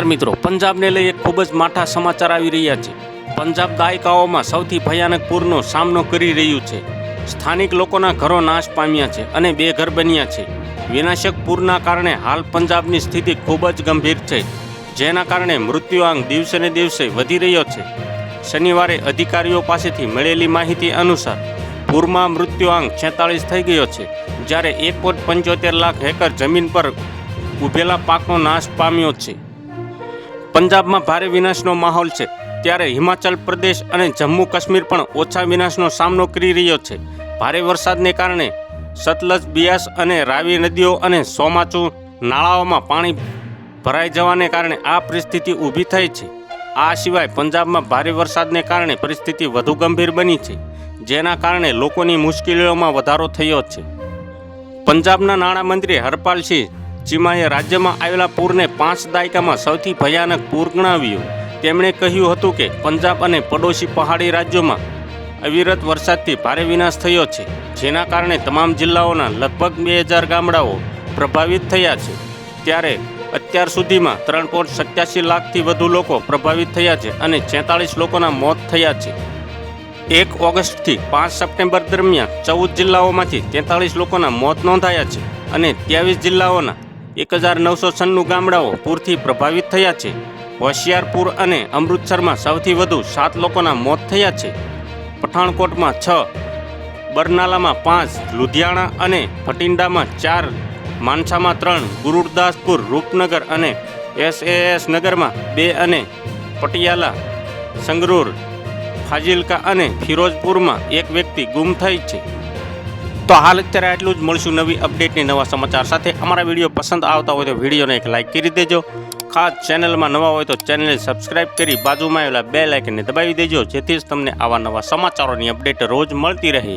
મિત્રો. પંજાબને લઈ એક ખૂબ જ માઠા સમાચાર આવી રહ્યા છે. પંજાબ દાયકાઓમાં સૌથી ભયાનક પૂરનો સામનો કરી રહ્યું છે. સ્થાનિક લોકોના ઘરો નાશ પામ્યા છે અને બેઘર બન્યા છે. વિનાશક પૂરના કારણે હાલ પંજાબની સ્થિતિ ખૂબ જ ગંભીર છે, જેના કારણે મૃત્યુઆંક દિવસે ને દિવસે વધી રહ્યો છે. શનિવારે અધિકારીઓ પાસેથી મળેલી માહિતી અનુસાર, પૂરમાં મૃત્યુઆંક છેતાળીસ થઈ ગયો છે, જ્યારે એક પોઈન્ટ પંચોતેર લાખ હેકર જમીન પર ઉભેલા પાકનો નાશ પામ્યો છે. પંજાબમાં ભારે વિનાશનો માહોલ છે. ત્યારે હિમાચલ પ્રદેશ અને જમ્મુ કાશ્મીર પણ ઓછા વિનાશનો સામનો કરી રહ્યો છે. ભારે વરસાદને કારણે સતલજ બિયાસ અને રાવી નદીઓ અને સોમાચુ નાળાઓમાં પાણી ભરાઈ જવાને કારણે આ પરિસ્થિતિ ઊભી થઈ છે. આ સિવાય પંજાબમાં ભારે વરસાદને કારણે પરિસ્થિતિ વધુ ગંભીર બની છે, જેના કારણે લોકોની મુશ્કેલીઓમાં વધારો થયો છે. પંજાબના નાણામંત્રી હરપાલસિંહ ચીમાએ રાજ્યમાં આવેલા પૂરને પાંચ દાયકામાં સૌથી ભયાનક પૂર ગણાવ્યું. તેમણે કહ્યું હતું કે પંજાબ અને પડોશી પહાડી રાજ્યોમાં અવિરત વરસાદથી ભારે વિનાશ થયો છે, જેના કારણે તમામ જિલ્લાઓના લગભગ બે હજાર ગામડાઓ પ્રભાવિત થયા છે. ત્યારે અત્યાર સુધીમાં ત્રણ પોઈન્ટ સત્યાસી લાખથી વધુ લોકો પ્રભાવિત થયા છે અને છેતાળીસ લોકોના મોત થયા છે. એક ઓગસ્ટથી પાંચ સપ્ટેમ્બર દરમિયાન ચૌદ જિલ્લાઓમાંથી તેતાળીસ લોકોના મોત નોંધાયા છે અને ત્યાવીસ જિલ્લાઓના એક હજાર નવસો છન્નું ગામડાઓ પૂરથી પ્રભાવિત થયા છે. હોશિયારપુર અને અમૃતસરમાં સૌથી વધુ સાત લોકોના મોત થયા છે. પઠાણકોટમાં છ, બરનાલામાં પાંચ, લુધિયાણા અને ફટિંડામાં ચાર, માનસામાં ત્રણ, ગુરુદાસપુર, રૂપનગર અને એસએએસ નગરમાં બે અને પટિયાલા, સંગરૂર, ફાજિલકા અને ફિરોજપુરમાં એક વ્યક્તિ ગુમ થઈ છે. તો હાલ અત્યારે આટલું જ. મળશું નવી અપડેટની નવા સમાચાર સાથે. અમારા વીડિયો પસંદ આવતા હોય તો વિડીયોને એક લાઇક કરી દેજો. ખાસ ચેનલમાં નવા હોય તો ચેનલને સબસ્ક્રાઇબ કરી બાજુમાં આવેલા બે લાઇકને દબાવી દેજો, જેથી જ તમને આવા નવા સમાચારોની અપડેટ રોજ મળતી રહે.